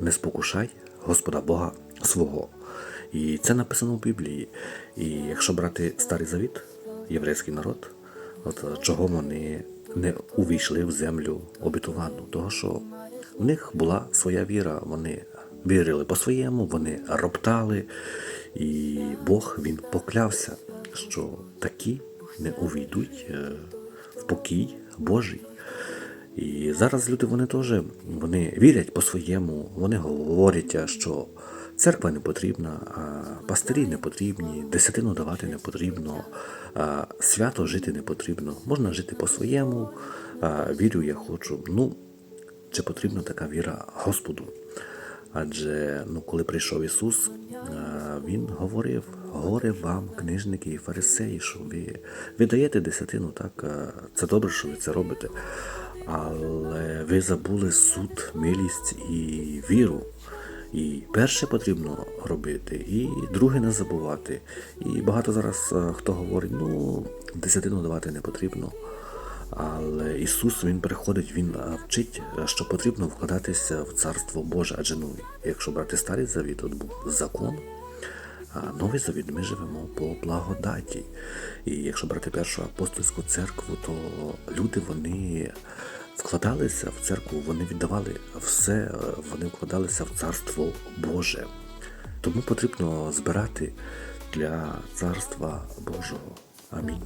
не спокушай Господа Бога свого. І це написано в Біблії. І якщо брати старий завіт, єврейський народ, от чого вони не увійшли в землю обітовану, того що в них була своя віра, вони вірили по-своєму, вони роптали, і Бог він поклявся, що такі не увійдуть е, в покій Божий. І зараз люди вони теж вони вірять по-своєму, вони говорять, що церква не потрібна, пастирі не потрібні, десятину давати не потрібно, свято жити не потрібно. Можна жити по-своєму, вірю, я хочу. Ну, чи потрібна така віра Господу? Адже ну, коли прийшов Ісус, Він говорив: горе вам, книжники і фарисеї, що ви, ви даєте десятину, так, це добре, що ви це робите. Але ви забули суд, милість і віру. І перше потрібно робити, і друге не забувати. І багато зараз хто говорить, ну, десятину давати не потрібно. Але Ісус Він приходить, Він вчить, що потрібно вкладатися в Царство Боже. Адже ну, якщо брати старий завіт, тут був закон, а новий завіт ми живемо по благодаті. І якщо брати першу апостольську церкву, то люди вони вкладалися в церкву, вони віддавали все, вони вкладалися в Царство Боже. Тому потрібно збирати для Царства Божого. Амінь.